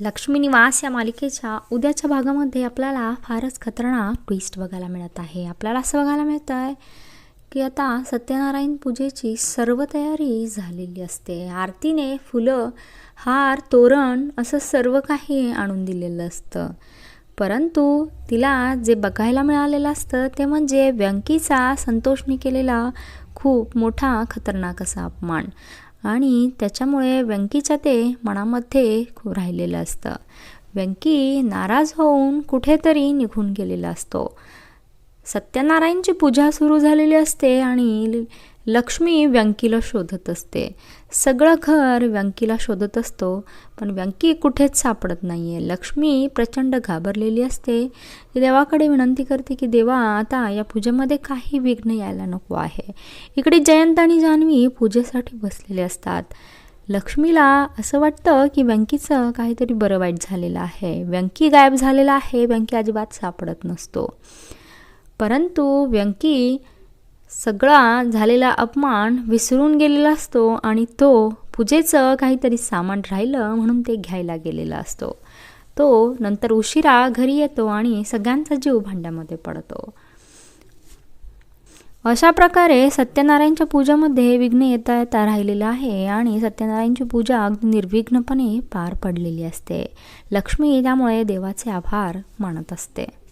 लक्ष्मी निवास या मालिकेच्या उद्याच्या भागामध्ये आपल्याला फारच खतरनाक ट्विस्ट बघायला मिळत आहे. आपल्याला असं बघायला मिळतं आहे की आता सत्यनारायण पूजेची सर्व तयारी झालेली असते. आरतीने फुलं हार तोरण असं सर्व काही आणून दिलेलं असतं. परंतु तिला जे बघायला मिळालेलं असतं ते म्हणजे व्यंकीचा संतोषने केलेला खूप मोठा खतरनाक असा अपमान. आणि त्याच्यामुळे व्यंकीच्या ते मनामध्ये खूप राहिलेलं असतं. व्यंकी नाराज होऊन कुठेतरी निघून गेलेला असतो. सत्यनारायणची पूजा सुरू झालेली असते आणि लक्ष्मी व्यंकीला शोधत असते. सगळं घर व्यंकीला शोधत असतो पण व्यंकी कुठेच सापडत नाही आहे लक्ष्मी प्रचंड घाबरलेली असते. ती देवाकडे विनंती करते की देवा आता या पूजेमध्ये काही विघ्न यायला नको आहे. इकडे जयंत आणि जान्हवी पूजेसाठी बसलेले असतात. लक्ष्मीला असं वाटतं की व्यंकीचं काहीतरी बरं वाईट झालेलं आहे. व्यंकी गायब झालेला आहे. व्यंकी अजिबात सापडत नसतो. परंतु व्यंकी सगळा झालेला अपमान विसरून गेलेला असतो आणि तो पूजेचं काहीतरी सामान राहिलं म्हणून ते घ्यायला गेलेला असतो. तो नंतर उशिरा घरी येतो आणि सगळ्यांचा जीव भांड्यामध्ये पडतो. अशा प्रकारे सत्यनारायणच्या पूजेमध्ये विघ्न येता येता राहिलेलं आहे आणि सत्यनारायणची पूजा अगदी निर्विघ्नपणे पार पडलेली असते. लक्ष्मी त्यामुळे देवाचे आभार मानत असते.